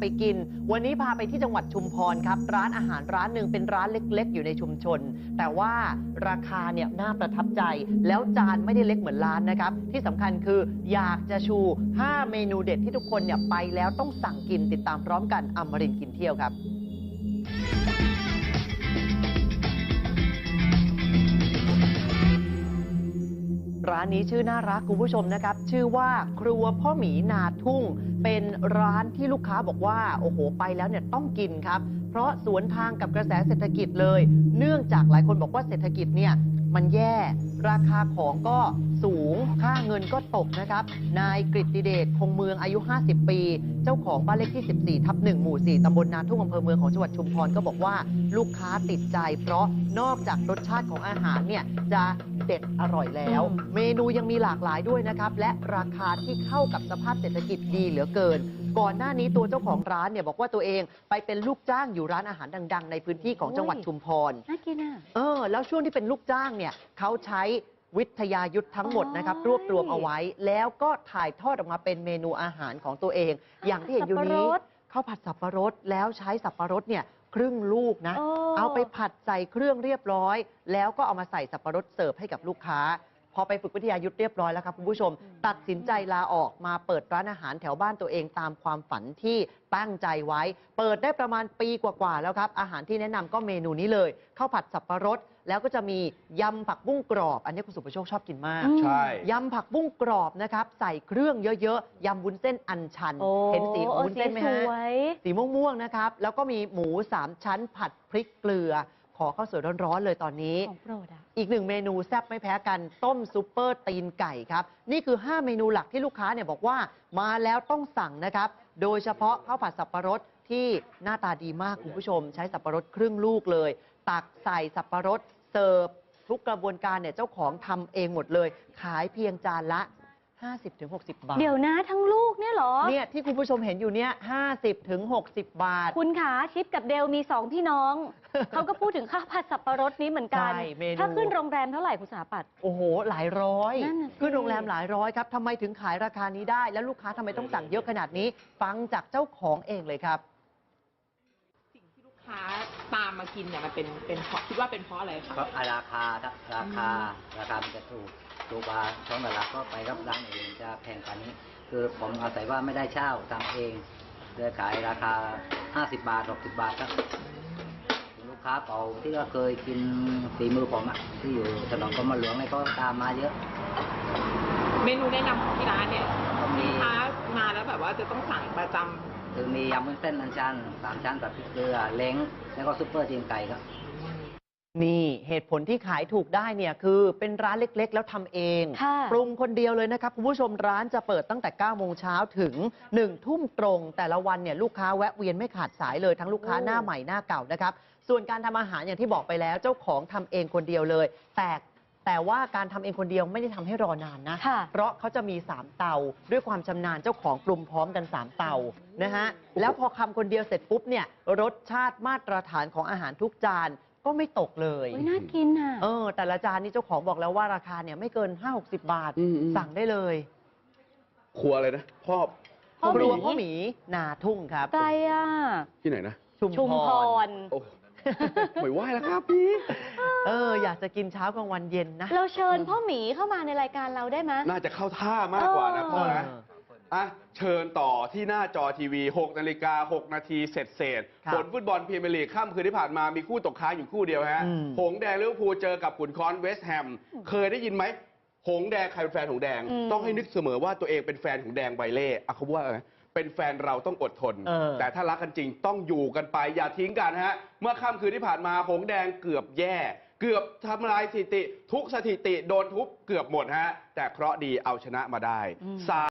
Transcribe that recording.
ไปกิน วันนี้พาไปที่จังหวัดชุมพรครับ ร้านอาหารร้านหนึ่งเป็นร้านเล็ก ๆ อยู่ในชุมชน แต่ว่าราคาเนี่ยน่าประทับใจ แล้วจานไม่ได้เล็กเหมือนร้านนะครับ ที่สำคัญคืออยากจะชู 5 เมนูเด็ดที่ทุกคนเนี่ยไปแล้วต้องสั่งกินติดตามพร้อมกันอมรินทร์กินเที่ยวครับ ร้านนี้ชื่อน่ารักคุณผู้ชมนะครับ ชื่อว่าครัวพ่อหมีนาทุ่ง เป็นร้านที่ลูกค้าบอกว่า โอ้โห ไปแล้วเนี่ยต้องกินครับ เพราะสวนทางกับกระแสเศรษฐกิจเลย เนื่องจากหลายคนบอกว่าเศรษฐกิจเนี่ยมันแย่ ราคาของก็ สูง ค่าเงินก็ตกนะครับ นายกฤติเดชคงเมืองอายุ 50 ปี เจ้าของบ้านเลขที่ 14 ทับ1หมู่ 4 ตำบลนาทุ่งอำเภอเมืองของจังหวัดชุมพรก็บอกว่าลูกค้าติดใจ เพราะนอกจากรสชาติของอาหารเนี่ยจะเด็ดอร่อยแล้วอืมเมนูยังมีหลากหลายด้วยนะครับ และราคาที่เข้ากับสภาพเศรษฐกิจดีเหลือเกิน ก่อนหน้านี้ตัวเจ้าของร้านเนี่ยบอกว่าตัวเองไปเป็นลูกจ้างอยู่ร้านอาหารดัง ๆ ในพื้นที่ของจังหวัดชุมพรน่ากินอะเออแล้วช่วงที่เป็นลูกจ้างเนี่ยเขาใช้ วิทยายุทธ์ทั้งหมดนะครับโอ้ยรวบรวมเอาไว้ แล้วก็ถ่ายทอดออกมาเป็นเมนูอาหารของตัวเอง อย่างที่เห็นอยู่นี้สับปะรดข้าวผัดสับปะรดแล้วใช้สับปะรดเนี่ยครึ่งลูกนะโเอาไปผัดใส่เครื่องเรียบร้อย แล้วก็เอามาใส่สับปะรดเสิร์ฟให้กับลูกค้าพ อไปฝึกวิทยายุทธเรียบร้อยแล้วครับคุณผู้ชมอืมตัดสินใจลาออกมาเปิดร้านอาหารแถวบ้านตัวเองตามความฝันที่ตั้งใจไว้ เปิดได้ประมาณปีกว่าๆแล้วครับ อาหารที่แนะนำก็เมนูนี้เลยข้าวผัดสับปะรด แล้วก็จะมียำผักบุ้งกรอบ อันนี้คุณสุภโชคชอบกินมากอืมใช่ยำผักบุ้งกรอบนะครับใส่เครื่องเยอะๆยำวุ้นเส้นอันชันโอ้เห็นสีของวุ้นเส้นไหมสฮะวยสีม่วงๆนะครับแล้วก็มีหมูสามชั้นผัดพริกเกลือ ขอข้าวสวยร้อนๆเลยตอนนี้ ของโปรดอะอีกหนึ่งเมนูแซ่บไม่แพ้กันต้มซุปเปอร์ตีนไก่ครับ นี่คือ 5 เมนูหลักที่ลูกค้าเนี่ยบอกว่ามาแล้วต้องสั่งนะครับ โดยเฉพาะข้าวผัดสับปะรดที่หน้าตาดีมากคุณผู้ชม ใช้สับปะรดครึ่งลูกเลย ตักใส่สับปะรดเสิร์ฟทุกกระบวนการเนี่ยเจ้าของทำเองหมดเลย ขายเพียงจานละ 50-60 บาท เดี๋ยวนะทั้งลูกเนี่ยเหรอ เนี่ยที่คุณผู้ชมเห็นอยู่เนี่ย50-60 บาท คุณขาชิปกับเดลมีสองพี่น้อง เขาก็พูดถึงข้าวผัดสับปะรดนี้เหมือนกัน ใช่เมนู ถ้าขึ้นโรงแรมเท่าไหร่คุณสาปัดโอ้โห หลายร้อยนั่นน่ะสิ ขึ้นโรงแรมหลายร้อยครับทำไมถึงขายราคานี้ได้ แล้วลูกค้าทำไมต้องสั่งเยอะขนาดนี้ ฟังจากเจ้าของเองเลยครับ สิ่งที่ลูกค้าตามมากินเนี่ยมันเป็นเป็นเพราะคิดว่าเป็นเพราะอะไรคะ ก็ราคาครับราคาราคามันจะถูก ถูกกว่าท้องตลาดก็ไปรับร้านอื่นจะแพงกว่านี้ คือผมอาศัยว่าไม่ได้เช่าทำเองเลยขายราคา 50 บาท 60 บาทครับลูกค้าเก่าที่ก็เคยกินฝีมือผมอะที่อยู่ถนนกรมหลวงเนี่ยก็ตามมาเยอะ เมนูแนะนำของที่ร้านเนี่ยก็มี ลูกค้ามาแล้วแบบว่าจะต้องสั่งประจำคือมียำวุ้นเส้นอันชันสามชั้นแบบพริกเกลือเล้งแล้วก็ซุปเปอร์จีนไก่ครับ นี่เหตุผลที่ขายถูกได้เนี่ยคือเป็นร้านเล็กๆ แล้วทำเอง ค่ะปรุงคนเดียวเลยนะครับ คุณผู้ชมร้านจะเปิดตั้งแต่ 9 โมงเช้าถึง 1 ทุ่มตรง แต่ละวันเนี่ยลูกค้าแวะเวียนไม่ขาดสายเลยทั้งลูกค้าโอ้ หน้าใหม่หน้าเก่านะครับ ส่วนการทำอาหารอย่างที่บอกไปแล้วเจ้าของทำเองคนเดียวเลย แต่แต่ว่าการทำเองคนเดียวไม่ได้ทำให้รอนานนะ ค่ะ เพราะเขาจะมี 3 เตา ด้วยความชำนาญเจ้าของปรุงพร้อมกัน 3 เตานะฮะแล้วพอคำคนเดียวเสร็จปุ๊บเนี่ยรสชาติมาตรฐานของอาหารทุกจาน ก็ไม่ตกเลยโอ้ยน่ากินอะ เออ แต่ละจานนี่เจ้าของบอกแล้วว่าราคาเนี่ยไม่เกิน 5-60 บาท อืมอืม สั่งได้เลยครัวอะไรนะพ่อพ่อคหมีรัวพ่อหมีนาทุ่งครับ ใจอะ ที่ไหนนะ ชุมพร โอ้ไม่ไหวแล้วครับพี่ เออ อยากจะกินเช้ากลางวันเย็นนะเราเชิญพ่อหมีเข้ามาในรายการเราได้ไหม น่าจะเข้าท่ามากกว่านะเออพ่อนะ เออ อะเชิญต่อที่หน้าจอทีวี 6 นาฬิกา 6 นาทีเสร็จเสร็จครับผลฟุตบอลพรีเมียร์ลีกค่ำคืนที่ผ่านมามีคู่ตกค้างอยู่คู่เดียวฮะอืมหงส์แดงลิเวอร์พูลเจอกับขุนค้อนเวสต์แฮม เคยได้ยินไหม หงส์แดงใครเป็นแฟนหงส์แดงอืมต้องให้นึกเสมอว่าตัวเองเป็นแฟนหงส์แดงไบเล่อะเขาว่าไงเป็นแฟนเราต้องอดทนเออแต่ถ้ารักกันจริงต้องอยู่กันไปอย่าทิ้งกันฮะ เมื่อค่ำคืนที่ผ่านมาหงส์แดงเกือบแย่เกือบทำลายสถิติ ทุกสถิติโดนทุบเกือบหมดฮะ แต่เคราะห์ดีเอาชนะมาได้อืมสาม